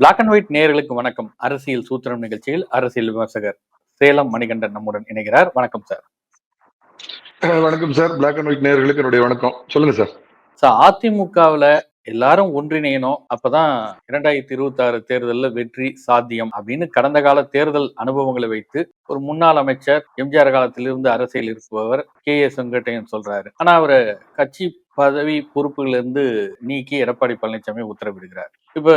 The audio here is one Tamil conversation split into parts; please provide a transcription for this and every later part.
பிளாக் அண்ட் ஒயிட் நேயர்களுக்கு வணக்கம். அரசியல் சூத்திரம் நிகழ்ச்சியில் அரசியல் விமர்சகர் சேலம் மணிகண்டன் நம்முடன் இணைகிறார். வணக்கம் சார் வணக்கம் சார் பிளாக் அண்ட் ஒயிட் நேயர்களுக்கு என்னுடைய வணக்கம். சொல்லுங்க சார் சார் அதிமுகவுல எல்லாரும் ஒன்றிணையணும். அப்பதான் இரண்டாயிரத்தி இருபத்தி ஆறு தேர்தலில் வெற்றி சாத்தியம் அப்படின்னு கடந்த கால தேர்தல் அனுபவங்களை வைத்து ஒரு முன்னாள் அமைச்சர் எம்ஜிஆர் காலத்திலிருந்து அரசியல் இருப்பவர் கே ஏ செங்கட்டையன் சொல்றாரு. ஆனா அவரை கட்சி பதவி பொறுப்புகளிலிருந்து நீக்கி எடப்பாடி பழனிசாமி உத்தரவிடுகிறார். இப்ப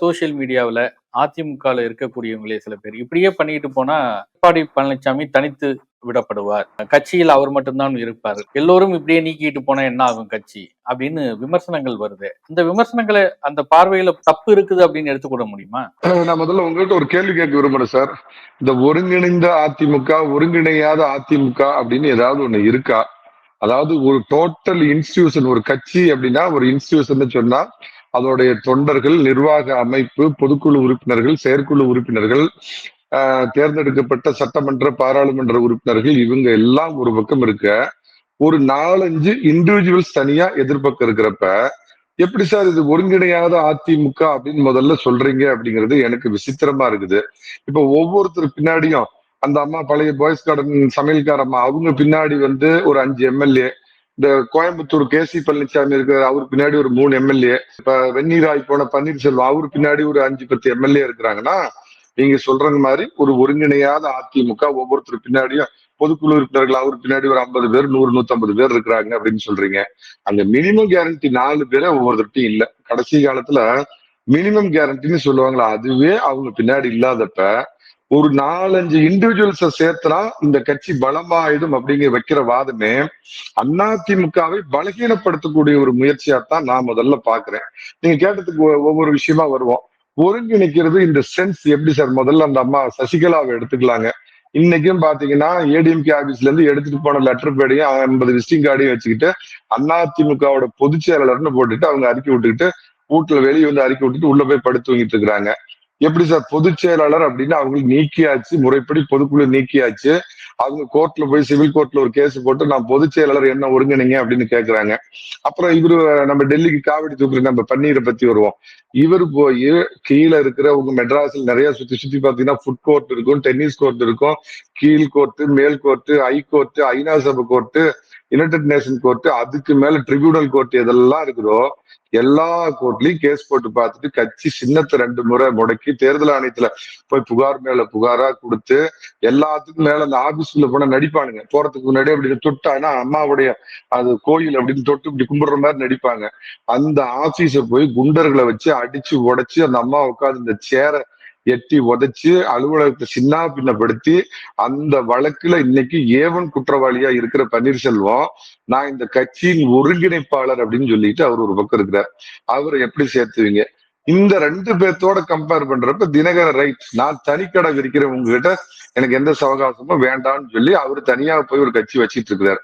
சோசியல் மீடியாவில் அதிமுகவில் இருக்கக்கூடியவங்களே சில பேர் இப்படியே பண்ணிட்டு போனா எடப்பாடி பழனிசாமி தனித்து விடப்படுவார். கட்சியில் அவர் மட்டும்தான் இருப்பார். எல்லோரும் இப்படியே நீக்கிட்டு போனா என்ன ஆகும் கட்சி? அப்படின்னு விமர்சனங்கள் வருது. இந்த விமர்சனங்களை அந்த பார்வையில தப்பு இருக்குது அப்படின்னு எடுத்துக்கூட முடியுமா? நான் முதல்ல உங்கள்கிட்ட ஒரு கேள்வி கேட்க விரும்புறேன் சார். இந்த ஒருங்கிணைந்த அதிமுக ஒருங்கிணையாத அதிமுக அப்படின்னு ஏதாவது ஒண்ணு இருக்கா? அதாவது ஒரு டோட்டல் இன்ஸ்டிடியூஷன் ஒரு கட்சி அப்படின்னா ஒரு இன்ஸ்டிடியூஷன் சொன்னா அதோடைய தொண்டர்கள் நிர்வாக அமைப்பு பொதுக்குழு உறுப்பினர்கள் செயற்குழு உறுப்பினர்கள் ஆஹ் தேர்ந்தெடுக்கப்பட்ட சட்டமன்ற பாராளுமன்ற உறுப்பினர்கள் இவங்க எல்லாம் ஒரு பக்கம் இருக்க ஒரு நாலஞ்சு இண்டிவிஜுவல்ஸ் தனியா எதிர்பக்கம் இருக்கிறப்ப எப்படி சார் இது ஒருங்கிணையாத அதிமுக அப்படின்னு முதல்ல சொல்றீங்க அப்படிங்கிறது எனக்கு விசித்திரமா இருக்குது. இப்ப ஒவ்வொருத்தர் பின்னாடியும் அந்த அம்மா பழைய பாய்ஸ் கார்டன் சமையல்கார அம்மா அவங்க பின்னாடி வந்து ஒரு அஞ்சு எம்எல்ஏ இந்த கோயம்புத்தூர் கே சி பழனிசாமி இருக்கிற அவர் பின்னாடி ஒரு மூணு எம்எல்ஏ இப்ப வெந்நீராய் போன பன்னீர்செல்வம் அவர் பின்னாடி ஒரு அஞ்சு பத்து எம்எல்ஏ இருக்கிறாங்கன்னா நீங்க சொல்றது மாதிரி ஒரு ஒருங்கிணையாத அதிமுக ஒவ்வொருத்தர் பின்னாடியும் பொதுக்குழு உறுப்பினர்கள் அவர் பின்னாடி ஒரு ஐம்பது பேர் நூறு நூத்தம்பது பேர் இருக்கிறாங்க அப்படின்னு சொல்றீங்க. அந்த மினிமம் கேரண்டி நாலு பேரே ஒவ்வொருத்தர்ட்டையும் இல்ல. கடைசி காலத்துல மினிமம் கேரண்டின்னு சொல்லுவாங்களா அதுவே அவங்க பின்னாடி இல்லாதப்ப ஒரு நாலஞ்சு இண்டிவிஜுவல்ஸ சேர்த்தனா இந்த கட்சி பலமாயிடும் அப்படிங்கிற வைக்கிற வாதமே அதிமுகவை பலகீனப்படுத்தக்கூடிய ஒரு முயற்சியா தான் நான் முதல்ல பாக்குறேன் நீங்க கேட்டதுக்கு ஒ- ஒவ்வொரு விஷயமா வருவோம். ஒருங்கிணைக்கிறது இந்த சென்ஸ் எப்படி சார்? முதல்ல அந்த அம்மா சசிகலாவை எடுத்துக்கலாங்க. இன்னைக்கும் பாத்தீங்கன்னா ஏடிஎம்கே ஆபீஸ்ல இருந்து எடுத்துட்டு போன லெட்டர் பேடையும் ஐம்பது விசிட்டிங் கார்டையும் வச்சுக்கிட்டு அதிமுகவோட பொதுச் செயலாளர்னு போட்டுட்டு அவங்க அறிக்கை விட்டுக்கிட்டு வீட்டுல வெளியே வந்து அறிக்கை விட்டுட்டு உள்ள போய் படுத்து வாங்கிட்டு இருக்கிறாங்க. எப்படி சார் பொதுச் செயலாளர் அப்படின்னு அவங்களுக்கு நீக்கியாச்சு முறைப்படி பொதுக்குழு நீக்கியாச்சு. அவங்க கோர்ட்ல போய் சிவில் கோர்ட்ல ஒரு கேஸ் போட்டு நான் பொதுச் செயலாளர் என்ன ஒருங்கிணைங்க அப்படின்னு கேக்குறாங்க. அப்புறம் இவரு நம்ம டெல்லிக்கு காவடி தூக்குற நம்ம பன்னீரை பத்தி வருவோம். இவர் போய் கீழே இருக்கிற உங்க மெட்ராஸ்ல நிறைய சுத்தி சுத்தி பாத்தீங்கன்னா ஃபுட் கோர்ட் இருக்கும் டென்னிஸ் கோர்ட் இருக்கும் கீழ் கோர்ட்டு மேல் கோர்ட்டு ஹை கோர்ட்டு ஐநா சபை கோர்ட்டு யுனைடெட் நேஷன் கோர்ட் அதுக்கு மேல ட்ரிபியூனல் கோர்ட் எதெல்லாம் இருக்குதோ எல்லா கோர்ட்லயும் கேஸ் போட்டு பார்த்துட்டு கட்சி சின்னத்தை ரெண்டு முறை முடக்கி தேர்தல் ஆணையத்துல போய் புகார் மேல புகாரா கொடுத்து எல்லாத்துக்கும் மேல அந்த ஆபீஸ்க்குள்ள போனா நடிப்பானுங்க. போறதுக்கு முன்னாடி அப்படி தொட்டானா அம்மாவுடைய அது கோயில் அப்படின்னு தொட்டு இப்படி கும்பிடுற மாதிரி நடிப்பாங்க. அந்த ஆபீஸ போய் குண்டர்களை வச்சு அடிச்சு உடைச்சு அந்த அம்மா உட்காந்து இந்த சேரை எட்டி உதைச்சு அலுவலகத்தை சின்ன பின்னப்படுத்தி அந்த வழக்குல இன்னைக்கு ஏவன் குற்றவாளியா இருக்கிற பன்னீர்செல்வம் நான் இந்த கட்சியின் ஒருங்கிணைப்பாளர் அப்படின்னு சொல்லிட்டு அவர் ஒரு பக்கம் இருக்கிறார். அவரை எப்படி சேர்த்துவீங்க? இந்த ரெண்டு பேர்த்தோட கம்பேர் பண்றப்ப தினகர ரைட் நான் தனிக்கடை விரிக்கிறேன் உங்ககிட்ட எனக்கு எந்த சவகாசமும் வேண்டாம்னு சொல்லி அவர் தனியா போய் ஒரு கட்சி வச்சிட்டு இருக்கிறார்.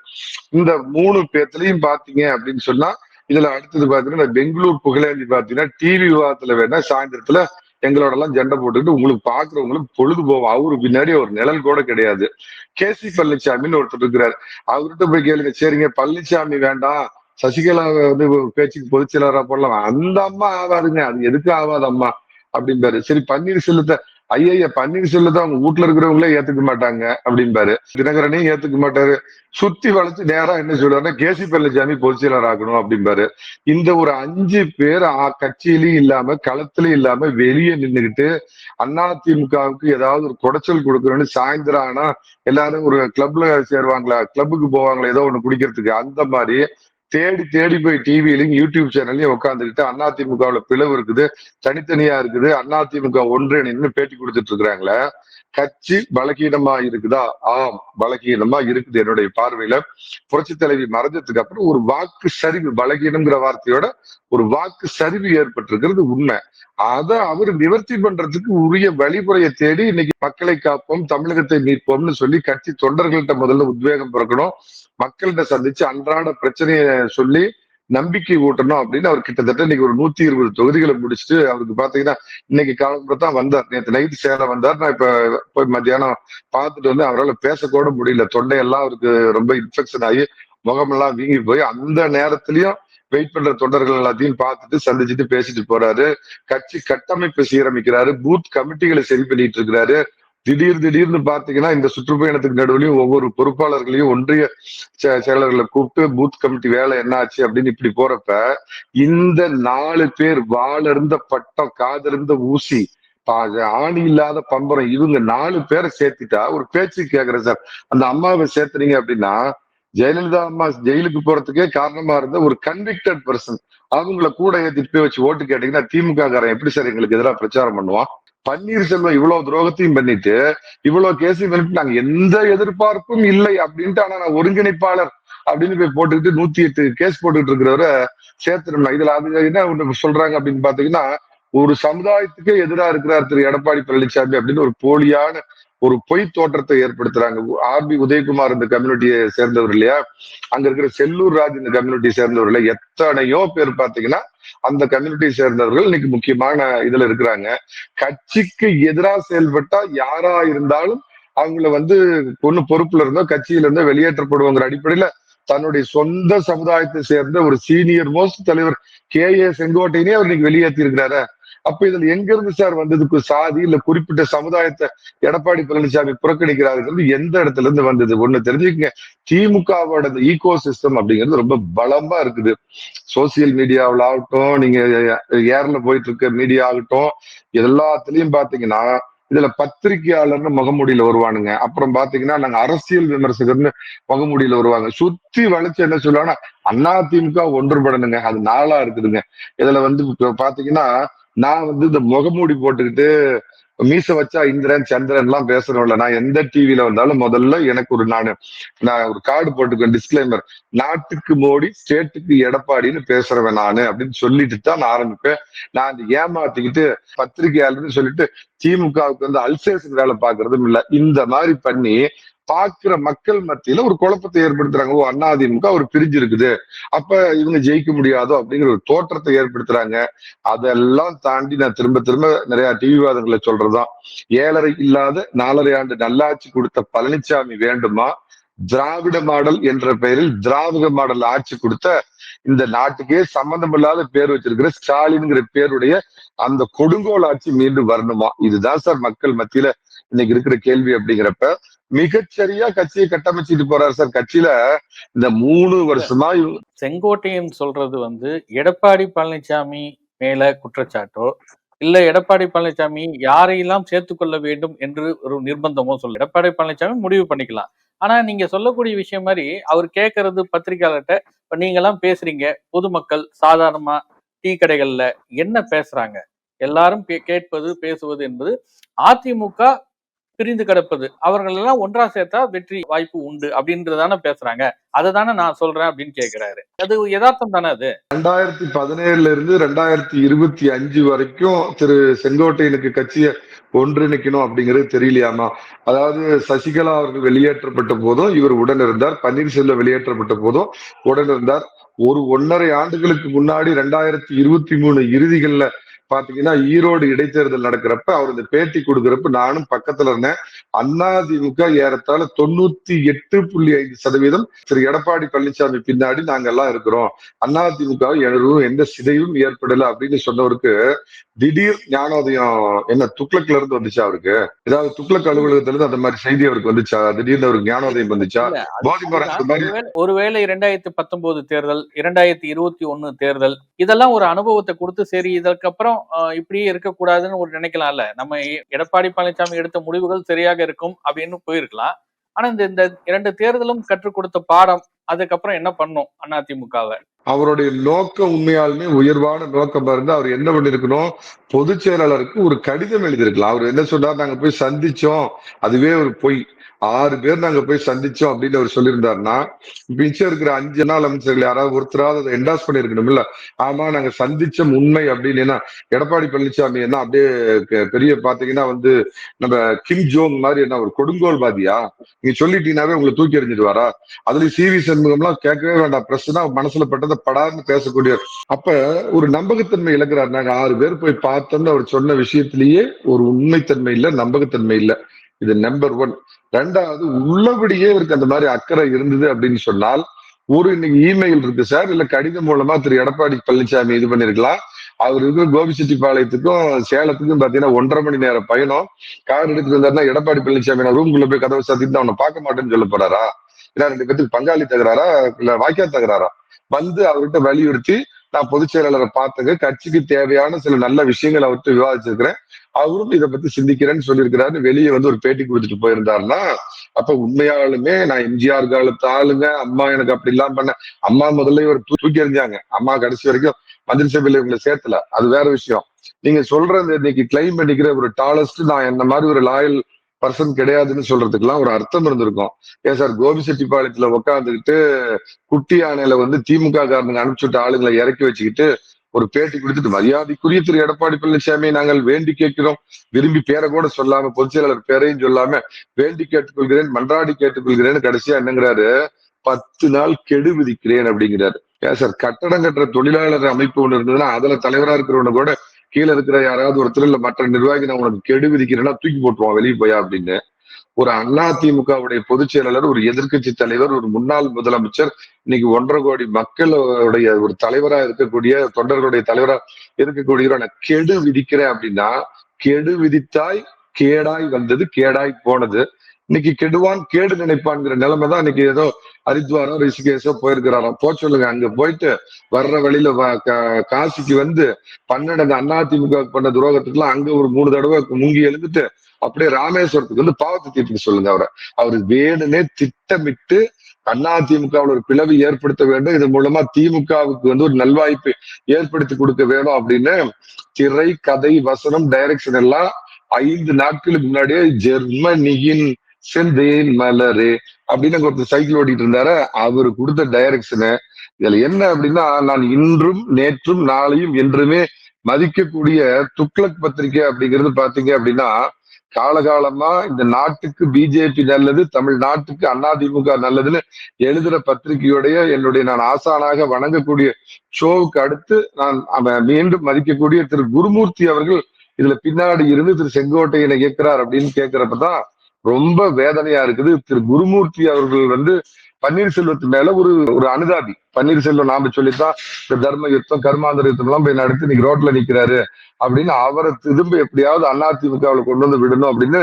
இந்த மூணு பேர்த்துலயும் பாத்தீங்க அப்படின்னு சொன்னா இதுல அடுத்தது பாத்தீங்கன்னா பெங்களூர் புகழேந்தி பாத்தீங்கன்னா டிவி விவாதத்துல வேணா சாயந்தரத்துல எங்களோட எல்லாம் ஜெண்டை போட்டுக்கிட்டு உங்களுக்கு பாக்குறவங்களுக்கு பொழுது போவோம் அவரு பின்னாடி ஒரு நிழல் கூட கிடையாது. கே சி பழனிசாமின்னு ஒருத்தர் இருக்கிறார். அவர்கிட்ட போய் கேளுங்க. சரிங்க பழனிசாமி வேண்டாம். சசிகலா வந்து பேச்சுக்கு பொதுச்செயலாரா போடலாம். அந்த அம்மா ஆவாருங்க. அது எதுக்கு ஆகாது அம்மா? அப்படிம்பாரு. சரி பன்னீர் செல்வத்தை ஐயா பன்னீர்செல்வத்தை அவங்க வீட்டுல இருக்கிறவங்களே ஏத்துக்க மாட்டாங்க அப்படிம்பாரு. தினகரனையும் ஏத்துக்க மாட்டாரு. சுத்தி வளைச்சு நேரா என்ன சொல்றாருன்னா கேசி பழனிசாமி பொதுச் ஆகணும் அப்படிம்பாரு. இந்த ஒரு அஞ்சு பேர் ஆ- கட்சியிலயும் இல்லாம களத்திலயும் இல்லாம வெளியே நின்னுகிட்டு அதிமுகவுக்கு ஏதாவது ஒரு குடைச்சல் கொடுக்கணும்னு சாயந்தரம் ஆனா எல்லாரும் ஒரு கிளப்ல சேருவாங்களா கிளப்புக்கு போவாங்களா ஏதோ ஒண்ணு குடிக்கிறதுக்கு. அந்த மாதிரி தேடி தேடி போய் டிவிலையும் யூடியூப் சேனல்லையும் உட்காந்துக்கிட்டு அதிமுகவுல பிளவு இருக்குது தனித்தனியா இருக்குது அதிமுக ஒன்று பேட்டி கொடுத்துட்டு இருக்கிறாங்களே. கட்சி பலகீனமா இருக்குதா? ஆம் பலகீனமா இருக்குது என்னுடைய பார்வையில. புரட்சி தலைவி மறைஞ்சதுக்கு அப்புறம் ஒரு வாக்கு சரிவு பலகீனம்ங்கிற வார்த்தையோட ஒரு வாக்கு சரிவு ஏற்பட்டிருக்கிறது உண்மை. அதை அவர் நிவர்த்தி பண்றதுக்கு உரிய வழிமுறையை தேடி இன்னைக்கு மக்களை காப்போம் தமிழகத்தை மீட்போம்னு சொல்லி கட்சி தொண்டர்கள்ட்ட முதல்ல உத்வேகம் பிறக்கணும். மக்கள்கிட்ட சந்திச்சு அன்றாட பிரச்சனையை சொல்லி நம்பிக்கை ஓட்டணும் அப்படின்னு அவர் கிட்டத்தட்ட இன்னைக்கு ஒரு நூத்தி இருபது தொகுதிகளை முடிச்சுட்டு அவருக்கு பாத்தீங்கன்னா இன்னைக்கு காலம்புற தான் வந்தார். நேற்று நைட்டு சேலம் வந்தார். நான் இப்ப போய் மத்தியானம் பார்த்துட்டு வந்து அவரால் பேசக்கூட முடியல. தொண்டையெல்லாம் அவருக்கு ரொம்ப இன்ஃபெக்ஷன் ஆகி முகமெல்லாம் வீங்கி போய் அந்த நேரத்திலயும் வெயிட் பண்ற தொண்டர்கள் எல்லாத்தையும் பார்த்துட்டு சந்திச்சுட்டு பேசிட்டு போறாரு. கட்சி கட்டமைப்பை சீரமைக்கிறாரு. பூத் கமிட்டிகளை சரி பண்ணிட்டு இருக்கிறாரு. திடீர் திடீர்னு பாத்தீங்கன்னா இந்த சுற்றுப்பயணத்துக்கு நடுவுலயும் ஒவ்வொரு பொறுப்பாளர்களையும் ஒன்றிய செ- செயலர்களை கூப்பிட்டு பூத் கமிட்டி வேலை என்ன ஆச்சு? அப்படின்னு இப்படி போறப்ப இந்த நாலு பேர் வாளிருந்த பட்டம் காதிருந்த ஊசி ஆணி இல்லாத பம்பரம் இவங்க நாலு பேரை சேர்த்துட்டா ஒரு பேச்சு கேக்குறேன் சார். அந்த அம்மாவை சேர்த்துறீங்க அப்படின்னா ஜெயலலிதா அம்மா ஜெயிலுக்கு போறதுக்கே காரணமா இருந்த ஒரு கன்விக்டட் பர்சன் அவங்கள கூட ஏத்திட்டு போய் வச்சு ஓட்டு கேட்டீங்கன்னா திமுக காரன் எப்படி சார் எங்களுக்கு எதிராக பிரச்சாரம் பண்ணுவான்? பன்னீர்செல்வம் இவ்வளவு துரோகத்தையும் பண்ணிட்டு இவ்வளவு கேஸையும் பண்ணிட்டு நாங்க எந்த எதிர்பார்ப்பும் இல்லை அப்படின்ட்டு ஆனா நான் ஒருங்கிணைப்பாளர் அப்படின்னு போய் போட்டுக்கிட்டு நூத்தி எட்டு கேஸ் போட்டுக்கிட்டு இருக்கிறவரை சேர்த்துனோம்னா இதுல அது என்ன ஒண்ணு சொல்றாங்க அப்படின்னு பாத்தீங்கன்னா ஒரு சமுதாயத்துக்கே எதிராக இருக்கிறார் திரு எடப்பாடி பழனிசாமி அப்படின்னு ஒரு போலியான ஒரு பொய் தோற்றத்தை ஏற்படுத்துறாங்க. ஆர்பி உதயகுமார் இந்த கம்யூனிட்டியை சேர்ந்தவர் இல்லையா? அங்க இருக்கிற செல்லூர் ராஜ் இந்த கம்யூனிட்டி சேர்ந்தவர் இல்லையா எத்தனையோ பேர் பாத்தீங்கன்னா அந்த கம்யூனிட்டி சேர்ந்தவர்கள் இன்னைக்கு முக்கியமான இதுல இருக்கிறாங்க. கட்சிக்கு எதிராக செயல்பட்டா யாரா இருந்தாலும் அவங்கள வந்து ஒண்ணு பொறுப்புல இருந்தோ கட்சியில இருந்தோ வெளியேற்றப்படுவோங்கிற அடிப்படையில தன்னுடைய சொந்த சமுதாயத்தை சேர்ந்த ஒரு சீனியர் மோஸ்ட் தலைவர் கே ஏ செங்கோட்டையினே அவர் இன்னைக்கு வெளியேற்றி இருக்கிறாரு அப்ப இதுல எங்க இருந்து சார் வந்ததுக்கு சாதி இல்ல குறிப்பிட்ட சமுதாயத்தை எடப்பாடி பழனிசாமி புறக்கணிக்கிறாருங்கிறது எந்த இடத்துல இருந்து வந்தது? ஒண்ணு தெரிஞ்சுக்கங்க. திமுகவோட ஈகோ சிஸ்டம் அப்படிங்கிறது ரொம்ப பலமா இருக்குது. சோசியல் மீடியாவில் ஆகட்டும் நீங்க ஏர்ல போயிட்டு இருக்க மீடியா ஆகட்டும் எல்லாத்துலயும் பாத்தீங்கன்னா இதுல பத்திரிகையாளர்னு முகமூடியில வருவானுங்க. அப்புறம் பாத்தீங்கன்னா நாங்க அரசியல் விமர்சகர்னு முகமூடியில வருவாங்க. சுத்தி வளைச்சு என்ன சொல்லுவாங்கன்னா அண்ணா திமுக ஒன்றுபடணுங்க. அது நாளா இருக்குதுங்க. இதுல வந்து பாத்தீங்கன்னா நான் வந்து இந்த முகமூடி போட்டுக்கிட்டு மீச வச்சா இந்திரன் சந்திரன் எல்லாம் பேசுறோம்ல நான் எந்த டிவில வந்தாலும் முதல்ல எனக்கு ஒரு நான் நான் ஒரு கார்டு போட்டுக்குவேன் டிஸ்கிளைமர் நாட்டுக்கு மோடி ஸ்டேட்டுக்கு எடப்பாடின்னு பேசுறவன் நானு அப்படின்னு சொல்லிட்டு தான் நான் ஆரம்பிப்பேன். நான் அந்த ஏமாத்திக்கிட்டு பத்திரிகையாளர்னு சொல்லிட்டு திமுகவுக்கு வந்து அல்சேஷன் வேலை பாக்குறதும் இல்ல. இந்த மாதிரி பண்ணி பாக்குற மக்கள் மத்தியில ஒரு குழப்பத்தை ஏற்படுத்துறாங்க. ஓ அண்ணா அதிமுக ஒரு பிரிஞ்சு இருக்குது அப்ப இவங்க ஜெயிக்க முடியாதோ அப்படிங்கிற ஒரு தோற்றத்தை ஏற்படுத்துறாங்க. அதெல்லாம் தாண்டி நான் திரும்ப திரும்ப நிறைய டிவி வாதங்களை சொல்றதுதான். ஏழரை இல்லாத நாலரை ஆண்டு நல்லாட்சி கொடுத்த பழனிசாமி வேண்டுமா? திராவிட மாடல் என்ற பெயரில் திராவிட மாடல் ஆட்சி கொடுத்த இந்த நாட்டுக்கே சம்பந்தம் இல்லாத பேர் வச்சிருக்கிற ஸ்டாலின்ங்கிற பேருடைய அந்த கொடுங்கோல் ஆட்சி மீண்டும் வரணுமா? இதுதான் சார் மக்கள் மத்தியில இன்னைக்கு இருக்கிற கேள்வி அப்படிங்கிறப்ப மிகச்சரியா கட்சியை கட்டமைச்சிட்டு போறாரு சார். கட்சியில இந்த மூணு வருஷமா செங்கோட்டையன் சொல்றது வந்து எடப்பாடி பழனிசாமி மேல குற்றச்சாட்டோ இல்ல எடப்பாடி பழனிசாமி யாரையெல்லாம் சேர்த்து கொள்ள வேண்டும் என்று ஒரு நிர்பந்தமோ சொல்ல எடப்பாடி பழனிசாமி முடிவு பண்ணிக்கலாம். ஆனா நீங்க சொல்லக்கூடிய விஷயம் மாதிரி அவர் கேட்கறது பத்திரிகையாளர்கிட்ட இப்ப நீங்க எல்லாம் பேசுறீங்க பொதுமக்கள் சாதாரணமா டீ கடைகள்ல என்ன பேசுறாங்க? எல்லாரும் கேட்பது பேசுவது என்பது அதிமுக பிரிந்து கிடப்பது. அவர்கள் எல்லாம் ஒன்றா சேர்த்தா வெற்றி வாய்ப்பு உண்டு அப்படின்றதான பேசுறாங்க. அதை தானே நான் சொல்றேன் அப்படின்னு கேக்குறாரு. அது யதார்த்தம் தானே அது? ரெண்டாயிரத்தி பதினேழுல இருந்து ரெண்டாயிரத்தி இருபத்தி அஞ்சு வரைக்கும் திரு செங்கோட்டையனுக்கு கட்சியை ஒன்றிணைக்கணும் அப்படிங்கிறது தெரியலையாமா? அதாவது சசிகலா அவர்கள் வெளியேற்றப்பட்ட போதும் இவர் உடன் இருந்தார் பன்னீர்செல்வம் வெளியேற்றப்பட்ட போதும் உடன் இருந்தார் ஒரு ஒன்னரை ஆண்டுகளுக்கு முன்னாடி ரெண்டாயிரத்தி இருபத்தி மூணு இறுதிகள்ல பாத்தீங்கன்னா ஈரோடு இடைத்தேர்தல் நடக்கிறப்ப அவர் இந்த பேட்டி கொடுக்குறப்ப நானும் பக்கத்துல இருந்தேன். அதிமுக ஏறத்தாழ தொண்ணூத்தி எட்டு புள்ளி ஐந்து சதவீதம் திரு எடப்பாடி பழனிசாமி பின்னாடி நாங்க எல்லாம் இருக்கிறோம் அதிமுக எந்த சிதைவும் ஏற்படல அப்படின்னு சொன்னவருக்கு திடீர் ஞானோதயம் என்ன துக்ளக்ல இருந்து வந்துச்சா அவருக்கு? ஏதாவது துக்ளக் அலுவலகத்துல இருந்து அந்த மாதிரி செய்தி அவருக்கு வந்துச்சா? திடீர்னு அவருக்கு ஞானோதயம் வந்துச்சா? ஒருவேளை- இரண்டாயிரத்தி பத்தொன்பது தேர்தல் இரண்டாயிரத்தி இருபத்தி ஒண்ணு தேர்தல் இதெல்லாம் ஒரு அனுபவத்தை கொடுத்து சரி இதற்கப்புறம் இப்படியே இருக்கக்கூடாதுன்னு ஒரு நினைக்கலாம்ல நம்ம எடப்பாடி பழனிசாமி எடுத்த முடிவுகள் சரியாக இருக்கும் அப்படின்னு போயிருக்கலாம். ஆனா இந்த இந்த இரண்டு தேர்தலும் கற்றுக் கொடுத்த பாடம் அதுக்கப்புறம் என்ன பண்ணும் அதிமுகவை? அவருடைய நோக்கம் உண்மையாலுமே உயர்வான நோக்கமா இருந்து அவர் என்ன பண்ணிருக்கணும்? பொதுச் செயலாளருக்கு ஒரு கடிதம் எழுதியிருக்கலாம் அவர் என்ன சொன்னார்? நாங்க போய் சந்திச்சோம். அதுவே ஒரு பொய். ஆறு பேர் நாங்க போய் சந்திச்சோம் அப்படின்னு அவர் சொல்லியிருந்தாருன்னா மிச்சம் இருக்கிற அஞ்சு நாள் அமைச்சர்கள் யாராவது ஒருத்தராவது அதை என்டாஸ் பண்ணிருக்கணும் இல்ல. ஆமா நாங்க சந்திச்ச உண்மை அப்படின்னு. என்ன எடப்பாடி பழனிசாமி என்ன அப்படியே பெரிய பாத்தீங்கன்னா வந்து நம்ம கிம் ஜோங் மாதிரி என்ன ஒரு கொடுங்கோல் பாதியா நீங்க சொல்லிட்டீங்கன்னாவே உங்களை தூக்கி எறிஞ்சிடுவாரா? அதுலயும் சி வி சண்முகம்லாம் கேட்கவே வேண்டாம். பிரஸ் தான் மனசுல பட்டதை படார்னு பேசக்கூடிய. அப்ப ஒரு நம்பகத்தன்மை இழக்கிறார். நாங்க ஆறு பேர் போய் பார்த்தோம்னு அவர் சொன்ன விஷயத்திலேயே ஒரு உண்மைத்தன்மை இல்ல நம்பகத்தன்மை இல்ல. இது நம்பர் ஒன் ரெண்டாவது உள்ளபடியே இவருக்கு அந்த மாதிரி அக்கறை இருந்தது அப்படின்னு சொன்னால் ஒரு இன்னைக்கு இமெயில் இருக்கு சார் இல்ல கடிதம் மூலமா திரு. எடப்பாடி பழனிசாமி இது பண்ணிருக்கலாம். அவர் இருக்கிற கோபிச்செட்டிப்பாளையத்துக்கும் சேலத்துக்கும் பாத்தீங்கன்னா ஒன்றரை மணி நேரம் பயணம். கார் எடுத்துட்டு வந்தாருன்னா எடப்பாடி பழனிசாமி நான் ரூம்குள்ள போய் கதவை சாத்திட்டு அவனை பார்க்க மாட்டேன்னு சொல்ல போறாரா? ஏன்னா ரெண்டு பேத்துக்கு பங்காளி தகராறா? இல்ல வாய்க்கா தகராறா? வந்து அவர்கிட்ட வலியுறுத்தி நான் பொதுச் செயலாளரை பார்த்துங்க கட்சிக்கு தேவையான சில நல்ல விஷயங்களை அவர்கிட்ட விவாதிச்சிருக்கிறேன் அவரும் இதை பத்தி சிந்திக்கிறேன்னு சொல்லியிருக்கிறாரு. வெளியே வந்து ஒரு பேட்டி கொடுத்துட்டு போயிருந்தாருன்னா அப்ப உண்மையாலுமே நான் எம்ஜிஆர் காலத்து ஆளுங்க அம்மா எனக்கு அப்படி எல்லாம் பண்ண அம்மா முதல்ல இவர் தூ- தூக்கி எறிஞ்சாங்க. அம்மா கடைசி வரைக்கும் மந்திரி சபையில இவங்களை சேர்த்தல. அது வேற விஷயம். நீங்க சொல்றது இன்னைக்கு கிளைம் பண்ணிக்கிற ஒரு டாலஸ்ட் நான் என்ன மாதிரி ஒரு லாயல் பர்சன் கிடையாதுன்னு சொல்றதுக்கெல்லாம் ஒரு அர்த்தம் இருந்திருக்கும். ஏன் சார் கோபிசெட்டிப்பாளையத்துல உட்காந்துக்கிட்டு குட்டி யானையில வந்து திமுக காரனுங்க அனுப்பிச்சுட்ட ஆளுங்களை இறக்கி வச்சுக்கிட்டு ஒரு பேட்டி கொடுத்துட்டு மரியாதைக்குரிய திரு. எடப்பாடி பழனிசாமி நாங்கள் வேண்டி கேட்கிறோம். விரும்பி பேரை கூட சொல்லாம பொதுச் செயலாளர் பேரையும் சொல்லாம வேண்டி கேட்டுக்கொள்கிறேன் மன்றாடி கேட்டுக்கொள்கிறேன்னு கடைசியா என்னங்கிறாரு பத்து நாள் கெடு விதிக்கிறேன் அப்படிங்கிறாரு. ஏன் சார் கட்டடம் கட்டுற தொழிலாளர் அமைப்பு ஒன்று இருந்ததுன்னா அதுல தலைவரா இருக்கிறவன கூட கீழே இருக்கிற யாராவது ஒருத்தர் இல்ல மற்ற நிர்வாகி நான் உனக்கு கெடு விதிக்கிறேன்னா தூக்கி போட்டுருவான் வெளியே போயா அப்படின்னு. ஒரு அதிமுகவுடைய பொதுச் செயலாளர் ஒரு எதிர்க்கட்சி தலைவர் ஒரு முன்னாள் முதலமைச்சர் இன்னைக்கு ஒன்றரை கோடி மக்களுடைய ஒரு தலைவரா இருக்கக்கூடிய தொண்டர்களுடைய தலைவரா இருக்கக்கூடிய நான் கெடு விதிக்கிறேன் அப்படின்னா கெடு விதித்தாய் கேடாய் வந்தது கேடாய் போனது. இன்னைக்கு கெடுவான் கேடு நினைப்பான்ங்கிற நிலைமை தான் இன்னைக்கு ஏதோ ஹரித்வாரோ ரிஷிகேஷோ போயிருக்கிறாராம். போ சொல்லுங்க. அங்க போயிட்டு வர்ற வழியில வ- காசிக்கு வந்து பன்னெண்டு அந்த அதிமுக பண்ண துரோகத்துக்குலாம் அங்க ஒரு மூணு தடவை முங்கி எழுந்துட்டு அப்படியே ராமேஸ்வரத்துக்கு வந்து பாவத்தை தீர்த்துக்க சொல்லுங்க அவரை. அவர் வேணுனே திட்டமிட்டு அதிமுகவில் ஒரு பிளவு ஏற்படுத்த வேண்டும். இது மூலமா திமுகவுக்கு வந்து ஒரு நல்வாய்ப்பு ஏற்படுத்தி கொடுக்க வேணும் அப்படின்னு திரை கதை வசனம் டைரக்ஷன் எல்லாம் ஐந்து நாட்களுக்கு முன்னாடியே ஜெர்மனியின் செந்தேன் மலரே அப்படின்னு ஒருத்தர் சைக்கிள் ஓட்டிட்டு இருந்தாரு. அவரு கொடுத்த டைரக்ஷனு இதுல என்ன அப்படின்னா நான் இன்றும் நேற்றும் நாளையும் என்றுமே மதிக்கக்கூடிய துக்ளக் பத்திரிகை அப்படிங்கிறது பாத்தீங்க அப்படின்னா காலகாலமா இந்த நாட்டுக்கு பிஜேபி நல்லது தமிழ்நாட்டுக்கு அதிமுக நல்லதுன்னு எழுதுற பத்திரிகையுடைய என்னுடைய நான் ஆசானாக வணங்கக்கூடிய ஷோவுக்கு அடுத்து நான் மீண்டும் மதிக்கக்கூடிய திரு குருமூர்த்தி அவர்கள் இதுல பின்னாடி இருந்து திரு செங்கோட்டையனை இயக்குறார் அப்படின்னு கேட்கிறப்பதான் ரொம்ப வேதனையா இருக்குது. திரு குருமூர்த்தி அவர்கள் வந்து பன்னீர்செல்வத்து மேல ஒரு ஒரு அனுதாபி. பன்னீர்செல்வம் நாம சொல்லித்தான் இந்த தர்ம யுத்தம் கர்மாந்தர யுத்தம் எல்லாம் போய் நடத்தி இன்னைக்கு ரோட்ல நிக்கிறாரு அப்படின்னு அவரை திரும்ப எப்படியாவது அதிமுகவுல கொண்டு வந்து விடணும் அப்படின்னு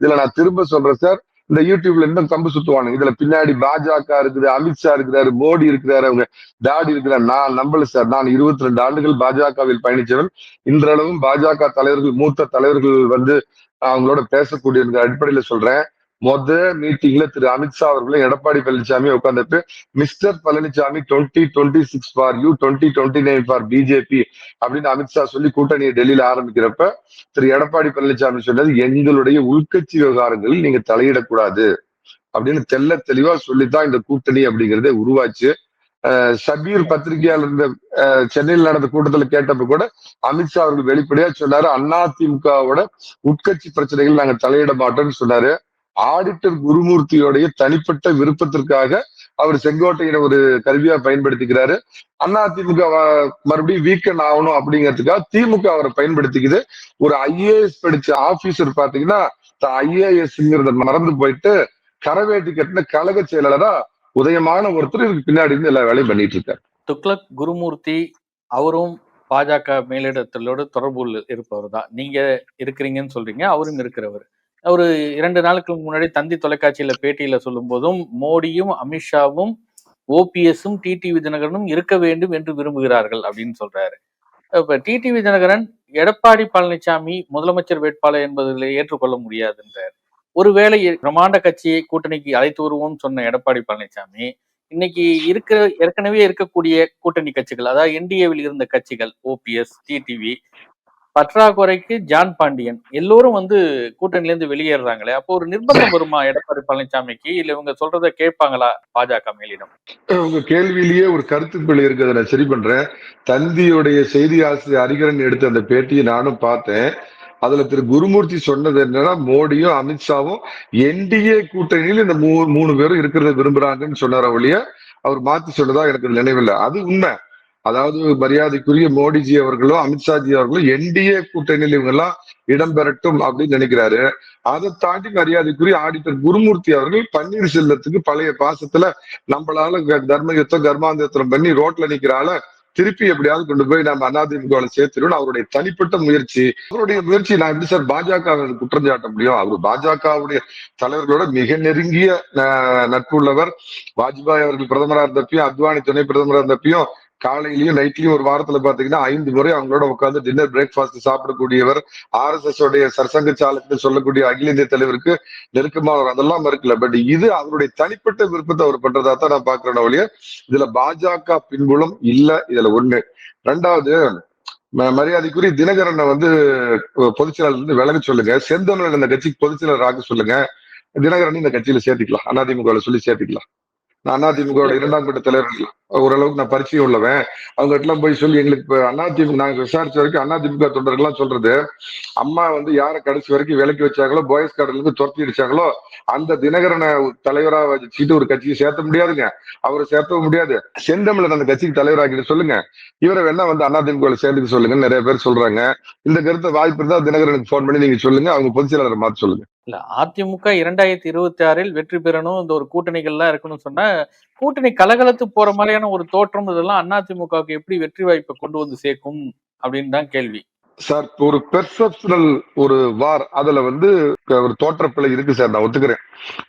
இதுல நான் திரும்ப சொல்றேன் சார். இந்த யூடியூப்ல இன்னும் கம்பு சுத்துவானுங்க. இதுல பின்னாடி பாஜக இருக்குது அமித்ஷா இருக்கிறாரு மோடி இருக்கிறாரு அவங்க தாடி இருக்கிறார். நான் நம்பல சார். நான் இருபத்தி ரெண்டு ஆண்டுகள் பாஜகவில் பயணிச்சவன் இன்றளவும் பாஜக தலைவர்கள் மூத்த தலைவர்கள் வந்து அவங்களோட பேசக்கூடிய அடிப்படையில சொல்றேன். மொத மீட்டிங்ல திரு அமித்ஷா அவர்களும் எடப்பாடி பழனிசாமி உட்காந்துட்டு mister Palaniswami twenty twenty six for you twenty twenty nine for BJP அப்படின்னு அமித்ஷா சொல்லி கூட்டணியை டெல்லியில ஆரம்பிக்கிறப்ப திரு எடப்பாடி பழனிசாமி சொன்னது எங்களுடைய உள்கட்சி விவகாரங்களில் நீங்க தலையிடக்கூடாது. அப்படின்னு தெல்ல தெளிவா சொல்லித்தான் இந்த கூட்டணி அப்படிங்கறதே உருவாச்சு. சபீர் பத்திரிகையால் பத்திரிகையாளர் இந்த சென்னையில் நடந்த கூட்டத்துல கேட்டப்ப கூட அமித்ஷா அவர்கள் வெளிப்படையா சொன்னாரு அதிமுகவோட உட்கட்சி பிரச்சனைகள் நாங்க தலையிட மாட்டோம்னு சொன்னாரு. ஆடிட்டர் குருமூர்த்தியோடைய தனிப்பட்ட விருப்பத்திற்காக அவர் செங்கோட்டையின ஒரு கருவியா பயன்படுத்திக்கிறாரு. அதிமுக திமுக மறுபடியும் வீக்கன் ஆகணும் அப்படிங்கிறதுக்காக திமுக அவரை பயன்படுத்திக்குது. ஒரு ஐஏஎஸ் படிச்ச ஆபீசர் பாத்தீங்கன்னா ஐஏஎஸ்ங்கிறத மறந்து போயிட்டு கரவேட்டி கட்டின கழக செயலாளரா உதயமான ஒருத்தர் இதுக்கு பின்னாடி இருந்து எல்லா வேலையும் பண்ணிட்டு இருக்காரு. துக்ளக் குருமூர்த்தி அவரும் பாஜக மேலிடத்திலோடு தொடர்பு இருப்பவர் தான். நீங்க இருக்கிறீங்கன்னு சொல்றீங்க அவரும் இருக்கிறவர். ஒரு இரண்டு நாளுக்கு முன்னாடி தந்தி தொலைக்காட்சியில பேட்டியில சொல்லும் போதும் மோடியும் அமித்ஷாவும் ஓபிஎஸும் டிடிவி தினகரனும் இருக்க வேண்டும் என்று விரும்புகிறார்கள் அப்படின்னு சொல்றாரு. இப்ப டிடிவி தினகரன் எடப்பாடி பழனிசாமி முதலமைச்சர் வேட்பாளர் என்பதில் ஏற்றுக்கொள்ள முடியாதுன்றார். ஒருவேளை பிரம்மாண்ட கட்சியை கூட்டணிக்கு அழைத்து வருவோம் சொன்ன எடப்பாடி பழனிசாமி இன்னைக்கு இருக்கிற ஏற்கனவே இருக்கக்கூடிய கூட்டணி கட்சிகள் அதாவது என்டிஏவில் இருந்த கட்சிகள் ஓபிஎஸ் டிடிவி பற்றாக்குறைக்கு ஜான் பாண்டியன் எல்லோரும் வந்து கூட்டணில இருந்து வெளியேறாங்களே அப்போ ஒரு நிர்பந்தம் வருமா எடப்பாடி பழனிசாமிக்கு? இல்ல இவங்க சொல்றத கேட்பாங்களா பாஜக மேலிடம்? உங்க கேள்வியிலேயே ஒரு கருத்து பிள்ளை இருக்கிறத நான் சரி பண்றேன். தந்தியுடைய செய்தி ஆசிரியர் ஹரிகரன் எடுத்த அந்த பேட்டியை நானும் பார்த்தேன். அதுல திரு குருமூர்த்தி சொன்னது என்னன்னா மோடியும் அமித்ஷாவும் என்டிஏ கூட்டணியில் இந்த மூ மூணு பேரும் இருக்கிறத விரும்புறாங்கன்னு சொன்னார ஒழிய அவர் மாத்தி சொன்னதா எனக்கு நினைவில்லை. அது உண்மை. அதாவது மரியாதைக்குரிய மோடிஜி அவர்களும் அமித்ஷாஜி அவர்களும் என்டிஏ கூட்டணியில் இவங்க எல்லாம் இடம்பெறட்டும் அப்படின்னு நினைக்கிறாரு. அதை தாண்டி மரியாதைக்குரிய ஆடிட்டர் குருமூர்த்தி அவர்கள் பன்னீர்செல்வத்துக்கு பழைய பாசத்துல நம்மளால க- தர்ம யுத்தம் கர்மாந்தரம் பண்ணி ரோட்ல நிக்கிறால திருப்பி எப்படியாவது கொண்டு போய் நம்ம அதிமுகவில் சேர்த்துருவோம் அவருடைய தனிப்பட்ட முயற்சி. அவருடைய முயற்சி நான் எப்படி சார் பாஜக குற்றம் சாட்ட முடியும்? அவர் பாஜகவுடைய தலைவர்களோட மிக நெருங்கிய அஹ், நட்பு உள்ளவர். வாஜ்பாய் அவர்கள் பிரதமரா இருந்தப்பையும் அத்வானி துணை பிரதமரா இருந்தப்பையும் காலையிலயும் நைட்லயும் ஒரு வாரத்துல பாத்தீங்கன்னா ஐந்து முறை அவங்களோட உட்கார்ந்து டின்னர் பிரேக்ஃபாஸ்ட் சாப்பிடக்கூடியவர் ஆர் எஸ் எஸ் உடைய சர்சங்க சாலைன்னு சொல்லக்கூடிய அகில இந்திய தலைவருக்கு நெருக்கமானவர். அதெல்லாம் இருக்குல்ல பட் இது அவருடைய தனிப்பட்ட விருப்பத்தை அவர் பண்றதா தான் நான் பாக்குறேன் ஒழிய இதுல பாஜக பின்புலம் இல்ல இதுல ஒண்ணு. ரெண்டாவது ம- மரியாதைக்குரிய தினகரனை வந்து பொதுச்செயலாளர் இருந்து விலக சொல்லுங்க. செந்தமிழன் இந்த கட்சிக்கு பொதுச் ஆக சொல்லுங்க. தினகரன் இந்த கட்சியில சேர்த்துக்கலாம். அதிமுக சொல்லி சேர்த்துக்கலாம். அதிமுக இரண்டாம் கட்ட தலைவர்கள் ஓரளவுக்கு நான் பரிச்சயம் உள்ளவன். அவங்க எல்லாம் போய் சொல்லி எங்களுக்கு இப்ப அதிமுக நாங்க விசாரிச்ச வரைக்கும் அதிமுக தொண்டர்கள்லாம் சொல்றது அம்மா வந்து யாரை கடைசி வரைக்கும் விலக்கி வச்சாங்களோ பாய்ஸ் கார்டுல இருந்து துரத்தி அடிச்சாங்களோ அந்த தினகரனை தலைவரா வச்சுட்டு ஒரு கட்சியை சேர்த்த முடியாதுங்க. அவரை சேர்த்தவும் முடியாது. செந்தமிழன் அந்த கட்சிக்கு தலைவராக்கிட்டு சொல்லுங்க. இவரை வேணா வந்து அதிமுக சேர்ந்துக்க சொல்லுங்க நிறைய பேர் சொல்றாங்க. இந்த கருத்தை வாய்ப்பு இருந்தா தினகரனுக்கு போன் பண்ணி நீங்க சொல்லுங்க. அவங்க பொதுச் செயலாளரை மாத்த சொல்லுங்க. இல்ல அதிமுக இரண்டாயிரத்தி இருபத்தி ஆறில் வெற்றி பெறணும் இந்த ஒரு கூட்டணிகள்லாம் இருக்கணும்னு சொன்னா கூட்டணி கலகலத்து போற மாதிரியான ஒரு தோற்றம் இதெல்லாம் அதிமுகவுக்கு எப்படி வெற்றி வாய்ப்பை கொண்டு வந்து சேர்க்கும் அப்படின்னு தான் கேள்வி. சார் ஒரு பெர்செப்ஷனல் ஒரு வார் அதுல வந்து ஒரு தோற்றப்பிள்ளை இருக்கு சார் நான் ஒத்துக்கிறேன்.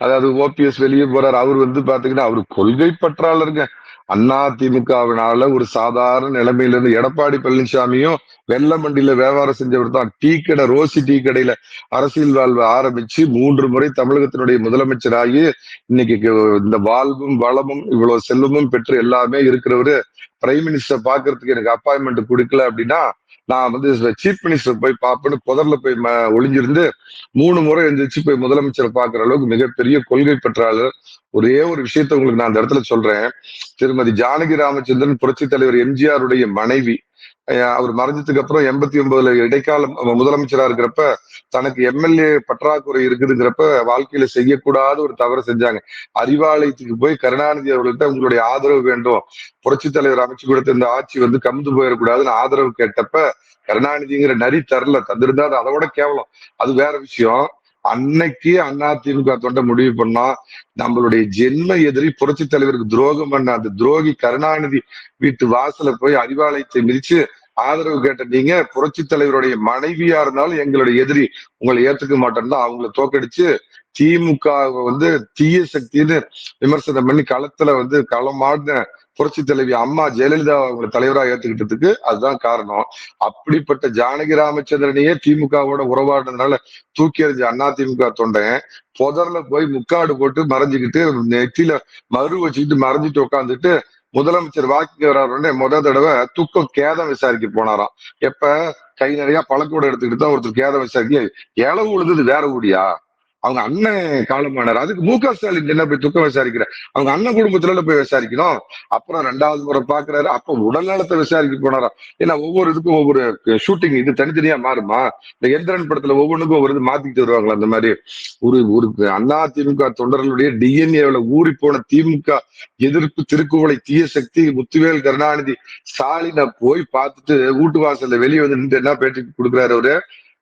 அதாவது ஓபிஎஸ் வெளியே போறாரு அவர் வந்து பாத்தீங்கன்னா அவர் கொள்கை பற்றாளருங்க. அண்ணா திமுகவினால ஒரு சாதாரண நிலைமையில இருந்து எடப்பாடி பழனிசாமியும் வெள்ளமண்டியில வியாபாரம் செஞ்சவர் தான். டீ கடை ரோசி டீ கடையில அரசியல் வாழ்வை ஆரம்பிச்சு மூன்று முறை தமிழகத்தினுடைய முதலமைச்சராகி இன்னைக்கு இந்த வாழ்வும் வளமும் இவ்வளவு செல்வமும் பெற்று எல்லாமே இருக்கிறவரு பிரைம் மினிஸ்டர் பாக்குறதுக்கு எனக்கு அப்பாயின்மெண்ட் கொடுக்கல அப்படின்னா நான் வந்து சீஃப் மினிஸ்டர் போய் பார்ப்பேன்னு புதர்ல போய் ம- ஒளிஞ்சிருந்து மூணு முறை எந்திரிச்சு போய் முதலமைச்சரை பார்க்குற அளவுக்கு மிகப்பெரிய கொள்கை பெற்றாளர் ஒரே ஒரு விஷயத்த உங்களுக்கு நான் அந்த இடத்துல சொல்றேன். திருமதி ஜானகி ராமச்சந்திரன் புரட்சி தலைவர் எம்ஜிஆருடைய மனைவி. அவர் மறைஞ்சதுக்கு அப்புறம் எண்பத்தி ஒன்பதுல இடைக்கால முதலமைச்சரா இருக்கிறப்ப தனக்கு எம்எல்ஏ பற்றாக்குறை இருக்குதுங்கிறப்ப வாழ்க்கையில செய்யக்கூடாத ஒரு தவறு செஞ்சாங்க. அறிவாலயத்துக்கு போய் கருணாநிதி அவர்கள்ட்ட உங்களுடைய ஆதரவு வேண்டும். புரட்சி தலைவர் அமைச்சு கொடுத்த இந்த ஆட்சி வந்து கமிந்து போயிடக்கூடாதுன்னு ஆதரவு கேட்டப்ப கருணாநிதிங்கிற நரி தரல. தந்திருந்தா அது அதை விட கேவலம். அது வேற விஷயம். அன்னைக்கு அண்ணா திமுக தொண்டை முடிவு பண்ணா நம்மளுடைய ஜென்ம எதிரி புரட்சி தலைவருக்கு துரோகம் பண்ண அந்த துரோகி கருணாநிதி வீட்டு வாசல்ல போய் அறிவாலயத்தை மிதிச்சு ஆதரவு கேட்ட நீங்க புரட்சி தலைவருடைய மனைவியா இருந்தாலும் எங்களுடைய எதிரி உங்களை ஏத்துக்க மாட்டேன்னா அவங்கள தோக்கடிச்சு திமுக வந்து தீய சக்தின்னு விமர்சனம் பண்ணி களத்துல வந்து களமாடின புரட்சி தலைவி அம்மா ஜெயலலிதா அவங்களை தலைவரா ஏத்துக்கிட்டதுக்கு அதுதான் காரணம். அப்படிப்பட்ட ஜானகி ராமச்சந்திரனையே திமுகவோட உறவாடுறதுனால தூக்கி எறிஞ்ச அண்ணா திமுக தொண்டன் புதர்ல போய் முக்காடு போட்டு மறைஞ்சுக்கிட்டு நெத்தியில மறு வச்சுக்கிட்டு மறைஞ்சிட்டு உட்காந்துட்டு முதலமைச்சர் வாக்கிங் வர்றாருன்னு முத தடவை தூக்கம் கேதம் விசாரிக்க போனாராம். எப்ப கை நிறைய பழக்கூட எடுத்துக்கிட்டு தான் ஒருத்தர் கேதம் விசாரிக்க இளவு உழுது வேற ஊடியா? அவங்க அண்ணன் காலமானார். அதுக்கு மு க ஸ்டாலின் என்ன போய் துக்கம் விசாரிக்கிறார்? அவங்க அண்ணன் குடும்பத்துல போய் விசாரிக்கணும். அப்புறம் ரெண்டாவது முறை பாக்குறாரு. அப்ப உடல்நலத்தை விசாரிக்க போனாரா? ஏன்னா ஒவ்வொரு இதுக்கும் ஒவ்வொரு ஷூட்டிங் இது தனித்தனியா மாறுமா? இந்த எந்திரன் படத்துல ஒவ்வொன்றுக்கும் ஒரு இது மாத்திக்கிட்டு வருவாங்களா? அந்த மாதிரி ஒரு ஒரு அண்ணா திமுக தொண்டர்களுடைய டிஎன்ஏல ஊறி போன திமுக எதிர்ப்பு திருக்குவளை தீய சக்தி முத்துவேல் கருணாநிதி ஸ்டாலினை போய் பார்த்துட்டு வீட்டு வாசல்ல வெளியே வந்து நின்று என்ன பேட்டி கொடுக்குறாரு அவரு?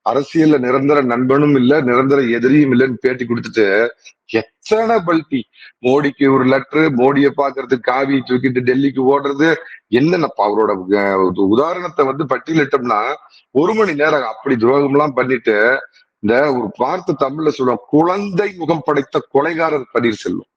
அரசியல்ல நிரந்தர நண்பனும் இல்ல நிரந்தர எதிரியும் இல்லைன்னு பேட்டி கொடுத்துட்டு எத்தனை பல்டி? மோடிக்கு ஒரு லெட்ரு மோடியை பாக்குறதுக்கு காவி தூக்கிட்டு டெல்லிக்கு ஓடுறது என்னென்னப்பா அவரோட உதாரணத்தை வந்து பட்டியலிட்டோம்னா ஒரு மணி நேரம் அப்படி துரோகம் எல்லாம் பண்ணிட்டு இந்த ஒரு வார்த்தை தமிழ்ல சொல்லுவோம் குழந்தை முகம் படைத்த கொலைகாரர் பன்னீர்செல்வம்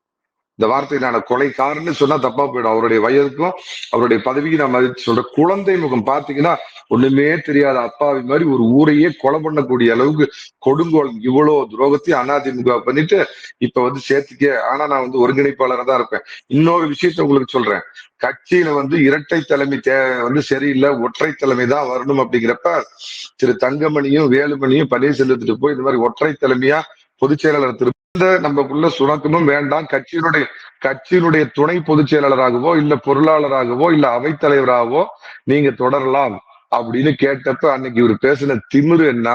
இந்த வார்த்தை நான் கொலைக்காரன்னு சொன்னா தப்பா போயிடும். அவருடைய வயதுக்கும் அவருடைய பதவிக்கு நான் மதித்து சொல்றேன். குழந்தை முகம் பாத்தீங்கன்னா ஒண்ணுமே தெரியாத அப்பாவி மாதிரி ஒரு ஊரையே கொலை பண்ணக்கூடிய அளவுக்கு கொடுங்கோல் இவ்வளவு துரோகத்தையும் அதிமுக பண்ணிட்டு இப்ப வந்து சேர்த்துக்க. ஆனா நான் வந்து ஒருங்கிணைப்பாளராக தான் இருப்பேன். இன்னொரு விஷயத்த உங்களுக்கு சொல்றேன். கட்சியில வந்து இரட்டை தலைமை தே வந்து சரியில்லை ஒற்றை தலைமை தான் வரணும் அப்படிங்கிறப்ப திரு தங்கமணியும் வேலுமணியும் பன்னீர்செல்வத்துக்கு போய் இந்த மாதிரி ஒற்றை தலைமையா பொதுச் செயலாளர் திரு நமக்குள்ள சுணக்கமும் வேண்டாம். கட்சியினுடைய கட்சியினுடைய துணை பொதுச் செயலாளராகவோ இல்ல பொருளாளராகவோ இல்ல அவைத்தலைவராகவோ நீங்க தொடரலாம். அப்படின்னு கேட்டப்ப அன்னைக்கு இவர் பேசின திமிரு என்ன?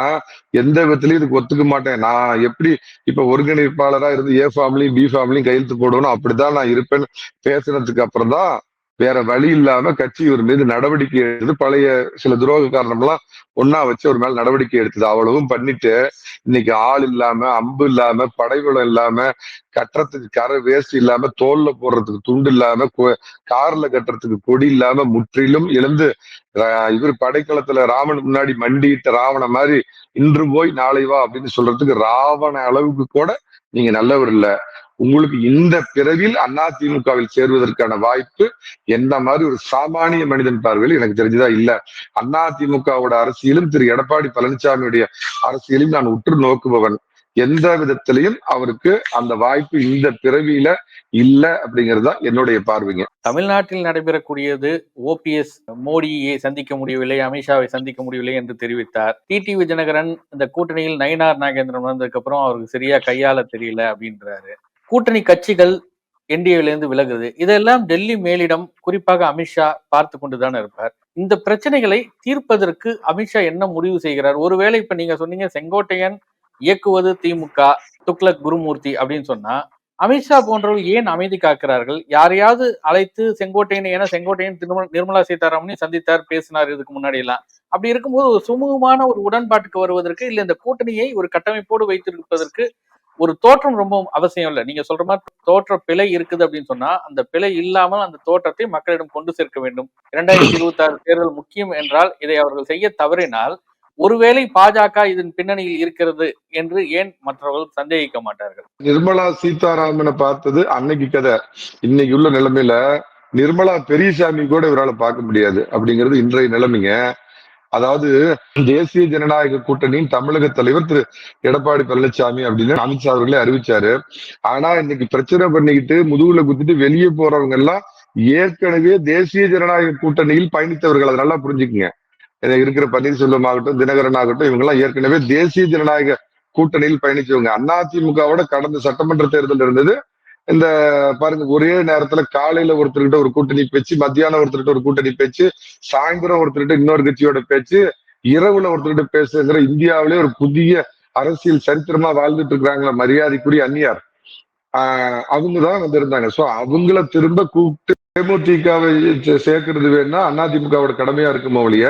எந்த விதத்திலயும் இதுக்கு ஒத்துக்க மாட்டேன். நான் எப்படி இப்ப ஒருங்கிணைப்பாளரா இருந்து ஏ ஃபேமிலியும் பி ஃபேமிலியும் கையெழுத்து போடணும்? அப்படிதான் நான் இருப்பேன்னு பேசுனதுக்கு அப்புறம் தான் வேற வழி இல்லாம கட்சி இவர் மீது நடவடிக்கை எடுத்தது. பழைய சில துரோக காரணம்லாம் ஒன்னா வச்சு ஒரு மேல நடவடிக்கை எடுத்தது. அவ்வளவும் பண்ணிட்டு இன்னைக்கு ஆள் இல்லாம அம்பு இல்லாம படைவளம் இல்லாம கட்டுறதுக்கு கரை வேஸ்ட் இல்லாம தோல்ல போடுறதுக்கு துண்டு இல்லாம கார்ல கட்டுறதுக்கு கொடி இல்லாம முற்றிலும் இழந்து இவர் படைக்களத்துல ராமன் முன்னாடி மண்டியிட்ட ராவண மாதிரி இன்று போய் நாளை வா அப்படின்னு சொல்றதுக்கு ராவண அளவுக்கு கூட நீங்க நல்லவர் இல்ல. உங்களுக்கு இந்த பிறவில் அதிமுகவில் சேருவதற்கான வாய்ப்பு எந்த மாதிரி ஒரு சாமானிய மனிதன் பார்வையில் எனக்கு தெரிஞ்சதா? இல்ல அதிமுகவோட அரசியலும் திரு. எடப்பாடி பழனிசாமியுடைய அரசியலையும் நான் உற்று நோக்குபவன். எந்த விதத்திலையும் அவருக்கு அந்த வாய்ப்பு இந்த பிறவியில இல்ல அப்படிங்கிறது தான் என்னுடைய பார்வைங்க. தமிழ்நாட்டில் நடைபெறக்கூடியது ஓபிஎஸ் மோடியை சந்திக்க முடியவில்லை அமித்ஷாவை சந்திக்க முடியவில்லை என்று தெரிவித்தார். டிடி விஜயநகரன் இந்த கூட்டணியில் நயினார் நாகேந்திரன் வந்ததுக்கு அப்புறம் அவருக்கு சரியா கையாள தெரியல அப்படின்றாரு. கூட்டணி கட்சிகள் என்டிஏவிலிருந்து விலகுது. இதெல்லாம் டெல்லி மேலிடம் குறிப்பாக அமித்ஷா பார்த்து கொண்டுதான் இருப்பார். இந்த பிரச்சனைகளை தீர்ப்பதற்கு அமித்ஷா என்ன முடிவு செய்கிறார்? ஒருவேளை இப்ப நீங்க சொன்னீங்க செங்கோட்டையன் இயக்குவது திமுக துக்ளக் குருமூர்த்தி அப்படின்னு சொன்னா அமித்ஷா போன்றவர்கள் ஏன் அமைதி காக்கிறார்கள்? யாரையாவது அழைத்து செங்கோட்டையன் ஏன்னா செங்கோட்டையன் திரும- நிர்மலா சீதாராமனையும் சந்தித்தார் பேசினார் இதுக்கு முன்னாடி எல்லாம் அப்படி இருக்கும்போது ஒரு சுமூகமான ஒரு உடன்பாட்டுக்கு வருவதற்கு இல்ல இந்த கூட்டணியை ஒரு கட்டமைப்போடு வைத்திருப்பதற்கு ஒரு தோற்றம் ரொம்ப அவசியம் இல்லை. நீங்க சொல்ற மாதிரி தோற்ற பிழை இருக்குது அப்படின்னு சொன்னா அந்த பிழை இல்லாமல் அந்த தோற்றத்தை மக்களிடம் கொண்டு சேர்க்க வேண்டும். இரண்டாயிரத்தி இருபத்தி ஆறு தேர்தல் முக்கியம் என்றால் இதை அவர்கள் செய்ய தவறினால் ஒருவேளை பாஜக இதன் பின்னணியில் இருக்கிறது என்று ஏன் மற்றவர்கள் சந்தேகிக்க மாட்டார்கள்? நிர்மலா சீதாராமனை பார்த்தது அன்னைக்கு கதை. இன்னைக்கு உள்ள நிலைமையில நிர்மலா பெரியசாமி கூட இவரால பார்க்க முடியாது அப்படிங்கிறது இன்றைய நிலைமைங்க. அதாவது தேசிய ஜனநாயக கூட்டணியின் தமிழக தலைவர் திரு எடப்பாடி பழனிசாமி அப்படின்னு அமித்ஷா அவர்களே அறிவிச்சாரு. ஆனா இன்னைக்கு பிரச்சனை பண்ணிக்கிட்டு முதுகுல குத்திட்டு வெளியே போறவங்க எல்லாம் ஏற்கனவே தேசிய ஜனநாயக கூட்டணியில் பயணித்தவர்கள். அதை நல்லா புரிஞ்சுக்குங்க. இருக்கிற பன்னீர்செல்வம் ஆகட்டும் தினகரன் ஆகட்டும் இவங்க எல்லாம் ஏற்கனவே தேசிய ஜனநாயக கூட்டணியில் பயணிச்சவங்க. அதிமுகவோட கடந்த சட்டமன்ற தேர்தல் இருந்தது. இந்த பாருங்க ஒரே நேரத்துல காலையில ஒருத்தர்கிட்ட ஒரு கூட்டணி பேச்சு மத்தியானம் ஒருத்தர்கிட்ட ஒரு கூட்டணி பேச்சு சாயந்தரம் ஒருத்தர்கிட்ட இன்னொரு கட்சியோட பேச்சு இரவுல ஒருத்தர்கிட்ட பேசுங்கிற இந்தியாவிலே ஒரு புதிய அரசியல் சரித்திரமா வாழ்ந்துட்டு இருக்கிறாங்களா மரியாதைக்குரிய அந்நியார். ஆஹ் அவங்கதான் வந்திருந்தாங்க. சோ அவங்கள திரும்ப கூப்பிட்டு தேமுதிகவை சேர்க்கறது வேணா அதிமுகவோட கடமையா இருக்குமோ ஒழிய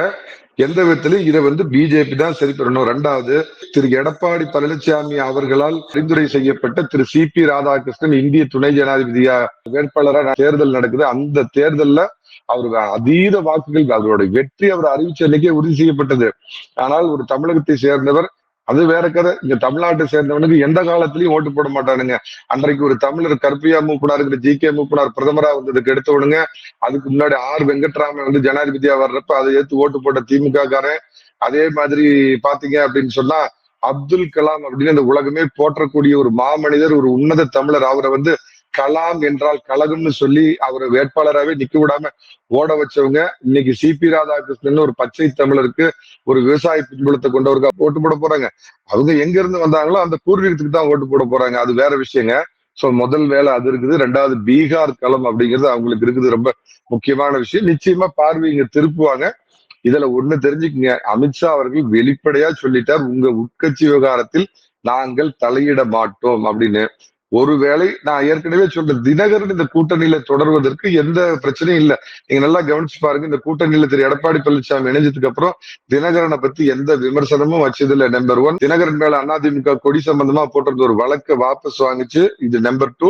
எந்த விதத்திலும் இதை வந்து பிஜேபி தான் சரி பெறணும் ரெண்டாவது திரு எடப்பாடி பழனிசாமி அவர்களால் பரிந்துரை செய்யப்பட்ட திரு சி பி ராதாகிருஷ்ணன் இந்திய துணை ஜனாதிபதியா வேட்பாளரா தேர்தல் நடக்குது. அந்த தேர்தல்ல அவர் அதீத வாக்குகள் அவருடைய வெற்றி அவர் அறிவிச்ச அன்னைக்கே உறுதி செய்யப்பட்டது. ஆனால் ஒரு தமிழகத்தை சேர்ந்தவர் அது வேற கதை. இங்க தமிழ்நாட்டை சேர்ந்தவனுக்கு எந்த காலத்திலயும் ஓட்டு போட மாட்டானுங்க. அன்றைக்கு ஒரு தமிழர் கற்பியா மூப்பனாருங்கிற ஜி கே மூப்பனார் பிரதமரா வந்ததுக்கு எடுத்தவனுங்க அதுக்கு முன்னாடி ஆர் வெங்கட்ராமன் வந்து ஜனாதிபதியா வர்றப்ப அதை ஏத்து ஓட்டு போட்ட திமுக காரன் அதே மாதிரி பாத்தீங்க அப்படின்னு சொன்னா அப்துல் கலாம் அப்படின்னு இந்த உலகமே போற்றக்கூடிய ஒரு மாமனிதர் ஒரு உன்னத தமிழர். அவரை வந்து கலாம் என்றால் கழகம்னு சொல்லி அவரை வேட்பாளராகவே நிக்க விடாம ஓட வச்சவங்க. இன்னைக்கு சி பி ராதாகிருஷ்ணன் ஒரு பச்சை தமிழருக்கு ஒரு விவசாய பின்புலத்தை கொண்டவருக்கு ஓட்டு போட போறாங்க. அவங்க எங்க இருந்து வந்தாங்களோ அந்த பூர்வீகத்துக்கு தான் ஓட்டு போட போறாங்க. அது வேற விஷயங்க. சோ முதல் வேலை அது இருக்குது. ரெண்டாவது பீகார் களம் அப்படிங்கிறது அவங்களுக்கு இருக்குது. ரொம்ப முக்கியமான விஷயம். நிச்சயமா பார்வை இங்க திருப்புவாங்க. இதுல ஒண்ணு தெரிஞ்சுக்கங்க. அமித்ஷா அவர்கள் வெளிப்படையா சொல்லிட்டார். உங்க உட்கட்சி விவகாரத்தில் நாங்கள் தலையிட மாட்டோம் அப்படின்னு. ஒருவேளை நான் ஏற்கனவே சொன்ன தினகரன் இந்த கூட்டணியில தொடர்வதற்கு எந்த பிரச்சனையும் இல்ல. நீங்க நல்லா கவனிச்சு பாருங்க இந்த கூட்டணியில திரு எடப்பாடி பழனிசாமி இணைஞ்சதுக்கு அப்புறம் தினகரனை பத்தி எந்த விமர்சனமும் வச்சது இல்ல நம்பர் ஒன் தினகரன் மேல அதிமுக கொடி சம்பந்தமா போட்டிருந்த ஒரு வழக்கை வாபஸ் வாங்கிச்சு இது number two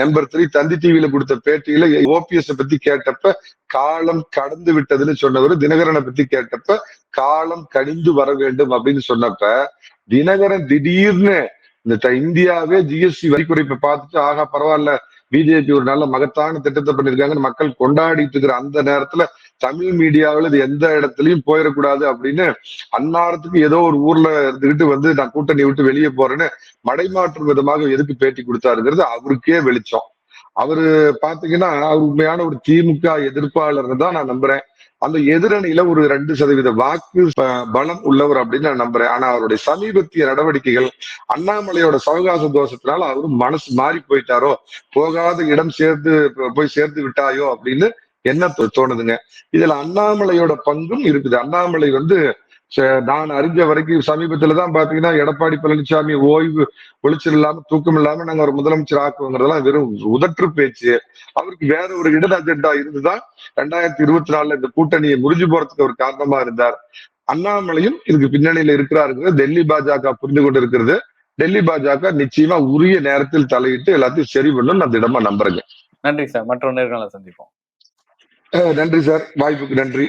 number three Thanthi டிவியில கொடுத்த பேட்டியில ஓபிஎஸ் பத்தி கேட்டப்ப காலம் கடந்து விட்டதுன்னு சொன்னவர் தினகரனை பத்தி கேட்டப்ப காலம் கனிந்து வர வேண்டும் அப்படின்னு சொன்னப்ப தினகரன் திடீர்னு இந்த இந்தியாவே ஜிஎஸ்டி வரி குறைப்பை பார்த்துட்டு ஆகா பரவாயில்ல பிஜேபி ஒரு நல்ல மகத்தான திட்டத்தை பண்ணிருக்காங்கன்னு மக்கள் கொண்டாடிட்டு இருக்கிற அந்த நேரத்துல தமிழ் மீடியாவில் இது எந்த இடத்துலயும் போயிடக்கூடாது அப்படின்னு அன்னாரத்துக்கு ஏதோ ஒரு ஊர்ல இருந்துகிட்டு வந்து நான் கூட்டணி விட்டு வெளியே போறேன்னு மடைமாற்றும் விதமாக எதுக்கு பேட்டி கொடுத்தாருங்கிறது அவருக்கே வெளிச்சம். அவரு பாத்தீங்கன்னா அவர் உண்மையான ஒரு திமுக எதிர்ப்பாளர் தான் நான் நம்புறேன். அந்த எதிரணியில ஒரு ரெண்டு சதவீத வாக்கு பலம் உள்ளவர் அப்படின்னு நான் நம்புறேன். ஆனா அவருடைய சமீபத்திய நடவடிக்கைகள் அண்ணாமலையோட சவகாச தோஷத்தினால அவரு மனசு மாறி போயிட்டாரோ போகாத இடம் சேர்ந்து போய் சேர்த்து விட்டாயோ அப்படின்னு என்ன தோணுதுங்க. இதுல அண்ணாமலையோட பங்கும் இருக்குது. அண்ணாமலை வந்து நான் அறிஞ்ச வரைக்கும் சமீபத்துல தான் பாத்தீங்கன்னா எடப்பாடி பழனிசாமி ஓய்வு ஒளிச்சல் இல்லாம தூக்கம் இல்லாம நாங்க ஒரு முதலமைச்சர் ஆக்குவோங்கிறதெல்லாம் வெறும் உதற்று பேச்சு. அவருக்கு வேற ஒரு இடது அஜெண்டா இருந்துதான் ரெண்டாயிரத்தி இருபத்தி நாலுல இந்த கூட்டணியை முறிஞ்சு போறதுக்கு ஒரு காரணமா இருந்தார். அண்ணாமலையும் இதுக்கு பின்னணியில இருக்கிறாருங்கிறது டெல்லி பாஜக புரிந்து கொண்டு இருக்கிறது டெல்லி பாஜக நிச்சயமா உரிய நேரத்தில் தலையிட்டு எல்லாத்தையும் சரி பண்ணும் நான் திடமா நம்புறேங்க. நன்றி சார். மற்றொரு நேர்காணல சந்திப்போம். நன்றி சார். வாய்ப்புக்கு நன்றி.